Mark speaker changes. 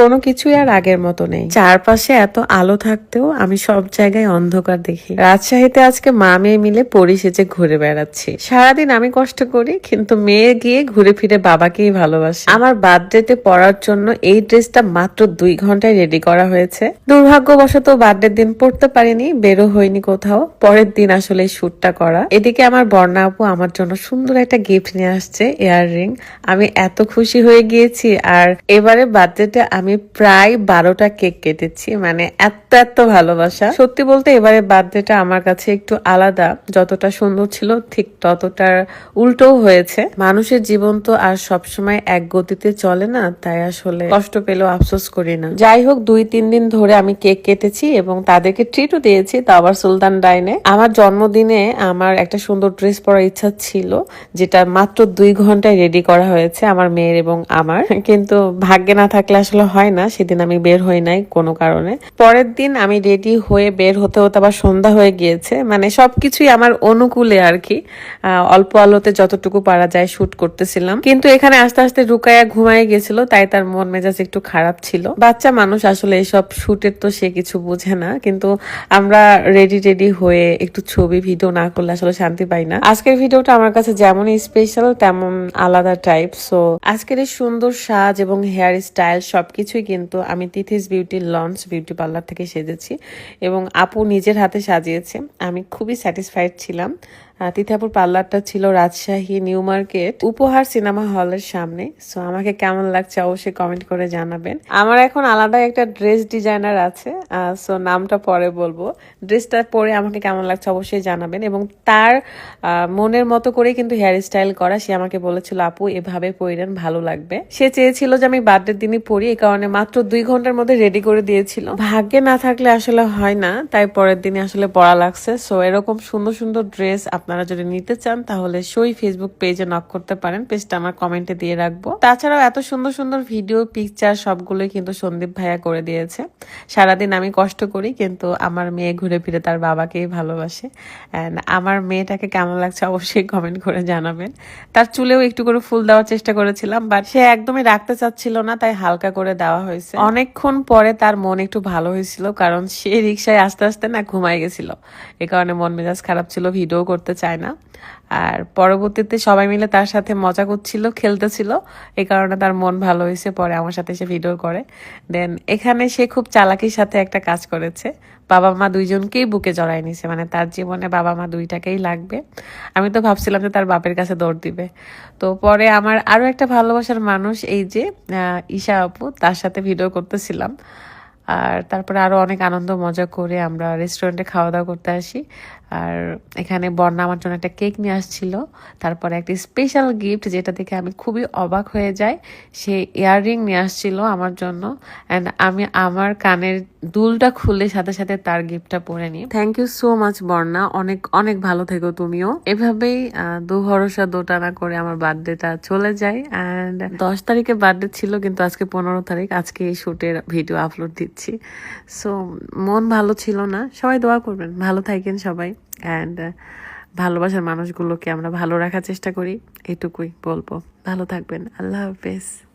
Speaker 1: কোনো কিছুই আর আগের মতো নেই। চারপাশে এত আলো থাকতেও আমি সব জায়গায় অন্ধকার দেখি। রাজশাহীতে আজকে মা মেয়ে মিলে পরি সেজে ঘুরে বেড়াচ্ছি। সারাদিন আমি কষ্ট করি কিন্তু মেয়ে গিয়ে ঘুরে ফিরে বাবাকেই ভালোবাসে। আমার বার্থডেতে পরার জন্য এই ড্রেসটা মাত্র দুই ঘন্টায় রেডি করা হয়েছে। দুর্ভাগ্যবশত বার্থডের দিন পড়তে পারিনি বেরো হয়নি কোথাও। পরের দিন আসলে শ্যুটটা করা। এদিকে আমার বর্ণা আপু আমার জন্য সুন্দর একটা গিফট নিয়ে আসছে ইয়ার রিং আমি এত খুশি হয়ে গিয়েছি আর এবারে বার্থডেতে আমি প্রায় বারোটা কেক কেটেছি মানে এত এত ভালোবাসা। সত্যি বলতে এবারে বার্থডেটা আমার কাছে একটু আলাদা, যতটা সুন্দর ছিল ঠিক ততটার উল্টোও হয়েছে। মানুষের জীবন তো আর সবসময় এক গতিতে চলে না, তাই আসলে কষ্ট পেলেও আফসোস করি না। যাই হোক, দুই, তিন দিন ধরে আমি কেক কেটেছি এবং তাদেরকে ট্রিটও দিয়েছি, তা আবার সুলতান ডাইনে। আমার জন্মদিনে আমার একটা সুন্দর ড্রেস পরার ইচ্ছা ছিল, যেটা মাত্র দুই ঘন্টায় রেডি করা হয়েছে আমার মেয়ের এবং আমার। কিন্তু ভাগ্যে না থাকলে আসলে হয় না, সেদিন আমি বের হই নাই কোনো কারণে। পরের দিন আমি রেডি হয়ে বের হতে হতে আবার সন্ধ্যা হয়ে গিয়েছে মানে সবকিছুই আমার অনুকূলে আর কি। অল্প আলোতে যতটুকু পারা যায় শুট করতেছিলাম। কিন্তু এখানে আস্তে আস্তে রুকায়া ঘুমায় গেছিল, তাই তার মন মেজাজ একটু খারাপ ছিল। বাচ্চা মানুষ আসলে এইসব শুটের তো সে কিছু বোঝে না, কিন্তু আমরা রেডি রেডি হয়ে একটু ছবি ভিডিও না করলে আসলে শান্তি পাই না। আজকের ভিডিওটা আমার কাছে যেমন স্পেশাল তেমন আলাদা টাইপ সো আজকের এই সুন্দর সাজ এবং হেয়ার স্টাইল সবকিছুই কিন্তু আমি Tithi's beauty lounge, beauty parlour থেকে সেজেছি এবং আপু নিজের হাতে সাজিয়েছে। আমি খুবই স্যাটিসফাইড ছিলাম। তিথাপুর পার্লারটা ছিল Rajshahi, new market, Uphar cinema হলের সামনে। সো আমাকে কেমন লাগছে অবশ্যই কমেন্ট করে জানাবেন। আমার এখন আলাদা একটা ড্রেস ডিজাইনার আছে সো নামটা পরে বলব। ড্রেসটা পরে আমাকে কেমন লাগছে অবশ্যই জানাবেন এবং তার মনের মতো করেই কিন্তু হেয়ার স্টাইল করা। সে আমাকে বলেছিল, আপু, এভাবে পরিলেন ভালো লাগবে। সে চেয়েছিল যে আমি বার্থডের দিনই পরি, এই কারণে মাত্র দুই ঘণ্টার মধ্যে রেডি করে দিয়েছিল। ভাগ্যে না থাকলে আসলে হয় না, তাই পরের দিনে আসলে পড়া লাগছে। সো এরকম সুন্দর সুন্দর ড্রেস আপনারা যদি নিতে চান, তাহলে সই ফেসবুক পেজে নক করতে পারেন। পেজটা আমার কমেন্টে দিয়ে রাখব। তাছাড়াও এত সুন্দর সুন্দর ভিডিও পিকচার সবগুলোই কিন্তু সন্দীপ ভাইয়া করে দিয়েছে। সারাদিন আমি কষ্ট করি, কিন্তু আমার মেয়ে ঘুরে ফিরে তার বাবাকেই ভালোবাসে। অ্যান্ড আমার মেয়েটাকে কেমন লাগছে অবশ্যই কমেন্ট করে জানাবেন। তার চুলেও একটু করে ফুল দেওয়ার চেষ্টা করেছিলাম বাট সে একদমই রাখতে চাচ্ছিল না, তাই হালকা করে দেওয়া হয়েছে। অনেকক্ষণ পরে তার মন একটু ভালো হয়েছিল, কারণ সে রিক্সায় আস্তে আস্তে না ঘুমাই গেছিল। এ কারণে মন মেজাজ খারাপ ছিল ভিডিও করতে চায় না। আর পরবর্তীতে সবাই মিলে তার সাথে মজা করছিল, খেলতেছিল। এই কারণে তার মন ভালো হয়েছে। পরে আমার সাথে সে ভিডিও করে। দেন এখানে সে খুব চালাকির সাথে একটা কাজ করেছে। বাবা মা দুইজনকেই বুকে জড়াই নিছে। মানে তার জীবনে বাবা মা দুইটাকেই লাগবে। আমি তো ভাবছিলাম যে তার বাপের কাছে দৌড় দিবে। তো পরে আমার আরও একটা ভালোবাসার মানুষ এই যে ঈশা আপু, তার সাথে ভিডিও করতেছিলাম। আর তারপরে আরও অনেক আনন্দ, মজা করে আমরা রেস্টুরেন্টে খাওয়া দাওয়া করতে আসি। আর এখানে বর্ণা আমার জন্য একটা কেক নিয়ে আসছিল। তারপরে একটি স্পেশাল গিফট যেটা দেখে আমি খুবই অবাক হয়ে যাই। সে ইয়াররিং নিয়ে আসছিল আমার জন্য। অ্যান্ড আমি আমার কানের দুলটা খুলে সাথে সাথে তার গিফটটা পরে নিই। থ্যাংক ইউ সো মাচ বর্ণা। অনেক অনেক ভালো থেকো তুমিও। এভাবেই দু ভরসা দোটানা করে আমার বার্থডেটা চলে যায়। অ্যান্ড দশ তারিখে বার্থডে ছিল, কিন্তু আজকে পনেরো তারিখ। আজকে এই শ্যুটের ভিডিও আপলোড দিচ্ছি। সো মন ভালো ছিল না। সবাই দোয়া করবেন। ভালো থাকেন সবাই। অ্যান্ড ভালোবাসার মানুষগুলোকে আমরা ভালো রাখার চেষ্টা করি এটুকুই বলব। ভালো থাকবেন। আল্লাহ হাফেজ।